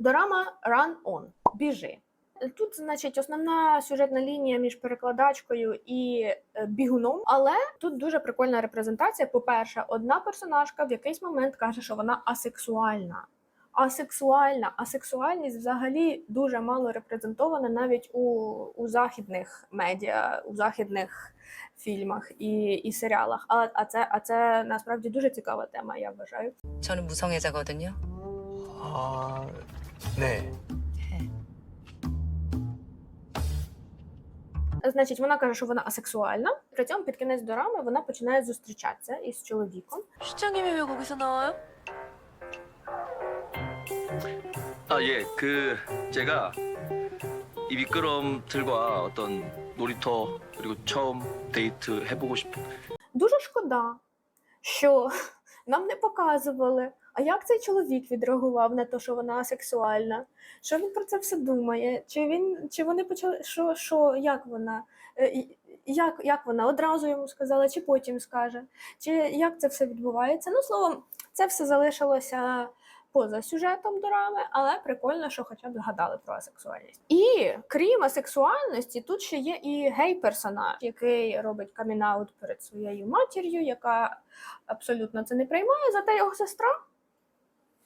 Дорама Run On. Біжи. Тут, значить, основна сюжетна лінія між перекладачкою і е, бігуном, але тут дуже прикольна репрезентація. По-перше, одна персонажка в якийсь момент каже, що вона асексуальна. Асексуальна, асексуальність взагалі дуже мало репрезентована навіть у, у західних медіа, у західних фільмах і, і серіалах. А, а, це, а це насправді дуже цікава тема, я вважаю. 저는 무성애자거든요. 아, 네. Значить, вона каже, що вона асексуальна. При цьому під кінець дорами вона починає зустрічатися із чоловіком. 실장님이 왜 거기서 나와요? 아, 예. 그 제가 이 미끄럼틀과 어떤 놀이터 그리고 처음 데이트 해보고 싶은 Дуже шкода, що нам не показували. А як цей чоловік відреагував на те, що вона сексуальна? Що він про це все думає? Чи він чи вони почали що, що як вона? Е, Як, як вона одразу йому сказала, чи потім скаже? Чи як це все відбувається? Ну, словом, це все залишилося поза сюжетом дорами, але прикольно, що хоча б згадали про асексуальність. І крім асексуальності, тут ще є і гей-персонаж, який робить камінаут перед своєю матір'ю, яка абсолютно це не приймає, зате його сестра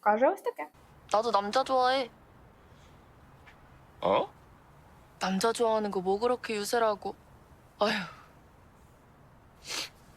каже ось таке. 나도 남자 좋아해. 어? 남자 좋아하는 거 뭐 그렇게 유세라고. 아휴,